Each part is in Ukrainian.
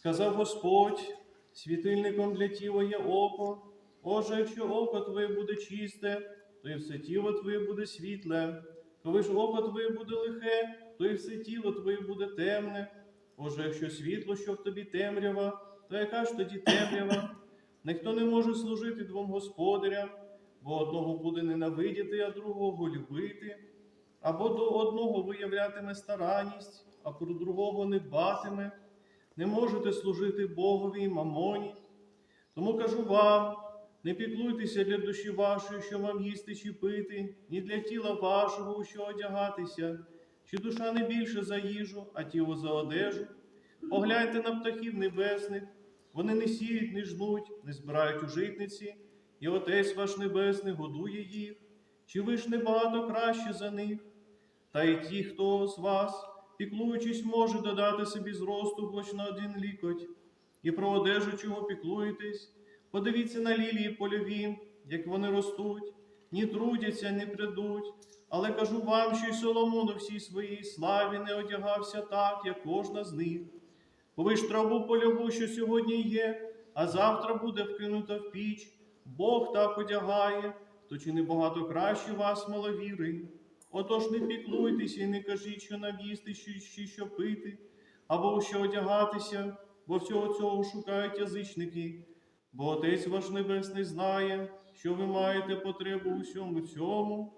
Сказав Господь, світильником для тіла є око. Отже, якщо око твоє буде чисте, то і все тіло твоє буде світле. Коли ж око твоє буде лихе, то і все тіло твоє буде темне. Отже, якщо світло, що в тобі темрява, то яка ж тоді темрява? Ніхто не може служити двом господарям, бо одного буде ненавидіти, а другого любити, або до одного виявлятиме старанність, а про другого не дбатиме. Не можете служити Богові і мамоні. Тому кажу вам, не піклуйтеся для душі вашої, що вам їсти чи пити, ні для тіла вашого, у що одягатися, чи душа не більше за їжу, а тіло за одежу. Погляньте на птахів небесних, вони не сіють, не жнуть, не збирають у житниці, і Отець ваш Небесний годує їх, чи ви ж не багато краще за них? Та й ті, хто з вас, піклуючись, може додати собі зросту хоч на один лікоть, і про одежу, чого піклуєтесь, подивіться на лілії польові, як вони ростуть, ні трудяться, ні придуть. Але кажу вам, що й Соломон у всій своїй славі не одягався так, як кожна з них. Бо ви ж траву польову, що сьогодні є, а завтра буде вкинута в піч. Бог так одягає, то чи не багато краще вас, маловіри? Отож не піклуйтеся і не кажіть, що нам їсти, чи, що пити, або що одягатися, бо всього цього шукають язичники. Бо Отець ваш Небесний знає, що ви маєте потребу у всьому цьому.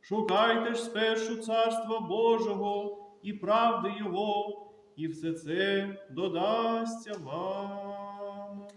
Шукайте ж спершу царства Божого і правди Його, і все це додасться вам.